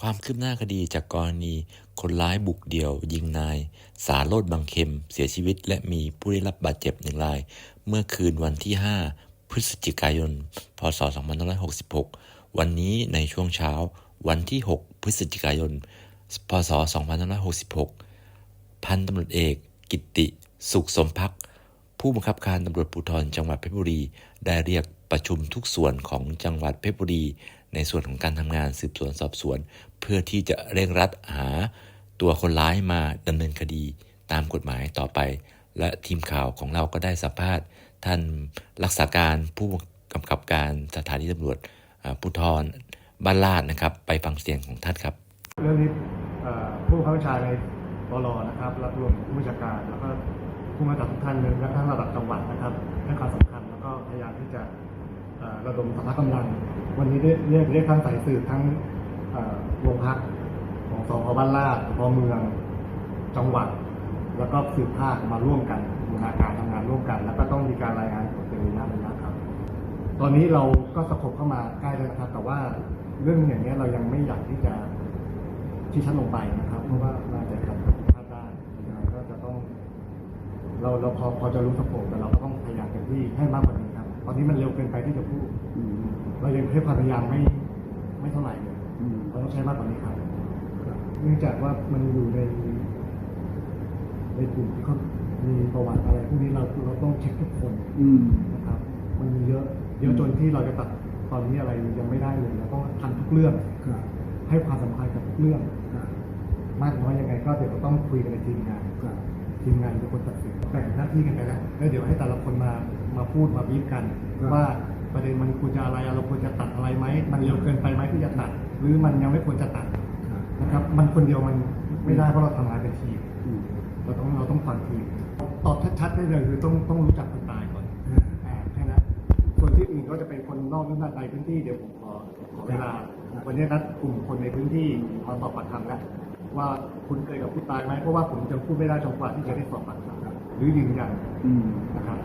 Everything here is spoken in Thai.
ความคืบหน้าคดีจากกรณีคนร้ายบุกเดี่ยว ยิงนาย สาโรดบังเข็มเสียชีวิต และมีผู้ได้รับบาดเจ็บหนึ่งราย เมื่อคืนวันที่ 5 พฤศจิกายน พศ 2566 วันนี้ในช่วงเช้า วันที่ 6 พฤศจิกายน พศ 2566 พันตำรวจเอก กิติ สุขสมพัก ผู้บังคับการตำรวจภูธรจังหวัดเพชรบุรี ได้เรียกประชุมทุกส่วนของจังหวัดเพชรบุรี ในส่วนของการทำงานสืบสวนสอบสวน เพื่อที่จะเร่งรัดหาตัวคนร้ายมาดำเนินคดีตามกฎหมายต่อไป และทีมข่าวของเราก็ได้สัมภาษณ์ ท่านรักษาการผู้กำกับการสถานีตำรวจอ่าภูธรบ้านลาดนะครับ ไปฟังเสียงของท่านครับ เรื่องนี้ผู้บังคับบัญชาในบลนะครับและรวมผู้บัญชาการแล้วก็ผู้มาจากทุกท่านเลยและทั้งระดับจังหวัดนะครับให้ความสำคัญแล้วก็พยายามที่จะ ระดมสรรพกำลัง วันนี้เรียกเรียกทั้งสายสืบทั้งโรงพักของสพบ้านลาดสพเมืองจังหวัด แล้วก็สืบภาคมาร่วมกันบูรณาการทำงานร่วมกัน แล้วก็ต้องมีการรายงานผลเป็นระยะระยะครับ ตอนนี้เราก็สะกบเข้ามาใกล้แล้วนะครับ แต่ว่าเรื่องอย่างนี้เรายังไม่อยากที่จะชี้ชั้นลงไปนะครับ เพราะว่าน่าจะเกิดพลาดได้ยังไงก็จะต้อง เราเราพอพอจะรู้สะโพกแต่เราก็ต้องพยายามเต็มที่ให้มากกว่านี้ อนนี้มันเร็วเกินไปที่จะพูด อืมเรายังให้ความพยายามไม่ไม่เท่าไหร่เลยอืมเราต้องใช้มากกว่านี้ครับ เนื่องจากว่ามันอยู่ใน ในกลุ่มที่เขามีประวัติอะไรพวกนี้เราเราต้องเช็คทุกคนอืมนะครับ มันมีเยอะเยอะจนที่เราจะตัดตอนนี้อะไรยังไม่ได้เลยเราต้องทำทุกเรื่อง ครับให้ความสำคัญกับทุกเรื่อง ครับมากน้อยยังไงก็เดี๋ยวเราต้องคุยกันในทีมงาน ครับ ทีมงานเป็นคนตัดสินแบ่งหน้าที่กันไปแล้วแล้วเดี๋ยวให้แต่ละคนมามาพูดมาบีบกัน ว่าประเด็นมันควรจะอะไรเราควรจะตัดอะไรไหมมันเร็วเกินไปไหมที่จะตัด หรือมันยังไม่ควรจะตัดครับนะครับ มันคนเดียวมันไม่ได้เพราะเราทำงานเป็นทีมอืมเราต้องเราต้องฟังทีมตอบชัดๆได้เลยคือต้องต้องรู้จักคนตายก่อนอ่าอ่าแค่นั้นส่วนที่อื่นก็จะเป็นคนนอกหรือในพื้นที่เดี๋ยวผมขอขอเวลาวันนี้นัดกลุ่มคนในพื้นที่มาสอบปากคำแล้ว ว่าคุณเคยกับผู้ตายไหมเพราะว่าผมจะพูดไม่ได้จนกว่าที่จะได้สอบปากคำหรือยืนยันอืมนะครับ